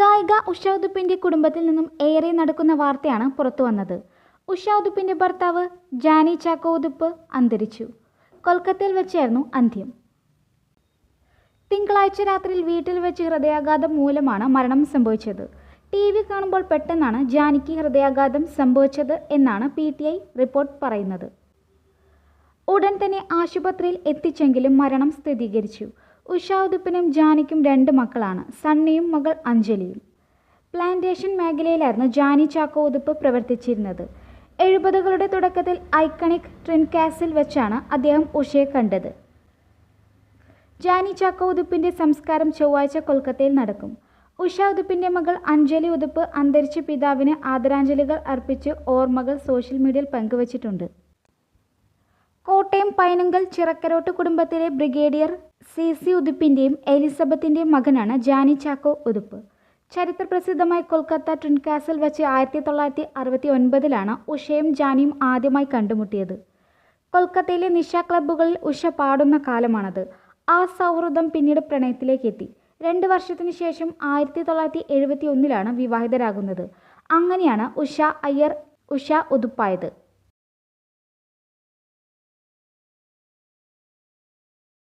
ഗായിക ഉഷ ഉദുപ്പിന്റെ കുടുംബത്തിൽ നിന്നും ഏറെ നടക്കുന്ന വാർത്തയാണ് പുറത്തു വന്നത് ഉഷ ഉദുപ്പിന്റെ ഭർത്താവ് ജാനി ചാക്കോ ഉദുപ്പ് അന്തരിച്ചു. കൊൽക്കത്തയിൽ വെച്ചായിരുന്നു അന്ത്യം. തിങ്കളാഴ്ച രാത്രിയിൽ വീട്ടിൽ വെച്ച് ഹൃദയാഘാതം മൂലമാണ് മരണം സംഭവിച്ചത്. ടി വി കാണുമ്പോൾ പെട്ടെന്നാണ് ജാനിക്ക് ഹൃദയാഘാതം സംഭവിച്ചത് എന്നാണ് പി ടി ഐ റിപ്പോർട്ട് പറയുന്നത്. ഉടൻ തന്നെ ആശുപത്രിയിൽ എത്തിച്ചെങ്കിലും മരണം സ്ഥിരീകരിച്ചു. ഉഷ ഉദുപ്പിനും ജാനിക്കും രണ്ട് മക്കളാണ്. സണ്ണിയും മകൾ അഞ്ജലിയും. പ്ലാന്റേഷൻ മേഖലയിലായിരുന്നു ജാനി ചാക്കോ ഉതുപ്പ് പ്രവർത്തിച്ചിരുന്നത്. എഴുപതുകളുടെ തുടക്കത്തിൽ ഐക്കണിക് ട്രിൻ കാസിൽ വെച്ചാണ് അദ്ദേഹം ഉഷയെ കണ്ടത്. ജാനി ചാക്കോ ഉതുപ്പിന്റെ സംസ്കാരം ചൊവ്വാഴ്ച കൊൽക്കത്തയിൽ നടക്കും. ഉഷ ഉതുപ്പിന്റെ മകൾ അഞ്ജലി ഉതുപ്പ് അന്തരിച്ച പിതാവിന് ആദരാഞ്ജലികൾ അർപ്പിച്ച് ഓർമ്മകൾ സോഷ്യൽ മീഡിയയിൽ പങ്കുവച്ചിട്ടുണ്ട്. കോട്ടയം പൈനങ്കൽ ചിറക്കരോട്ട് കുടുംബത്തിലെ ബ്രിഗേഡിയർ സി സി ഉദുപ്പിന്റെയും എലിസബത്തിന്റെയും മകനാണ് ജാനി ചാക്കോ ഉദുപ്പ് ചരിത്രപ്രസിദ്ധമായ കൊൽക്കത്ത ട്വിൻ കാസിൽ വെച്ച് ആയിരത്തി തൊള്ളായിരത്തി അറുപത്തി ഒൻപതിലാണ് ഉഷയും ജാനിയും ആദ്യമായി കണ്ടുമുട്ടിയത്. കൊൽക്കത്തയിലെ നിശ ക്ലബ്ബുകളിൽ ഉഷ പാടുന്ന കാലമാണത്. ആ സൗഹൃദം പിന്നീട് പ്രണയത്തിലേക്ക് എത്തി രണ്ട് വർഷത്തിന് ശേഷം ആയിരത്തി തൊള്ളായിരത്തി എഴുപത്തി ഒന്നിലാണ് വിവാഹിതരാകുന്നത്. അങ്ങനെയാണ് ഉഷ അയ്യർ ഉഷ ഉതുപ്പായത്.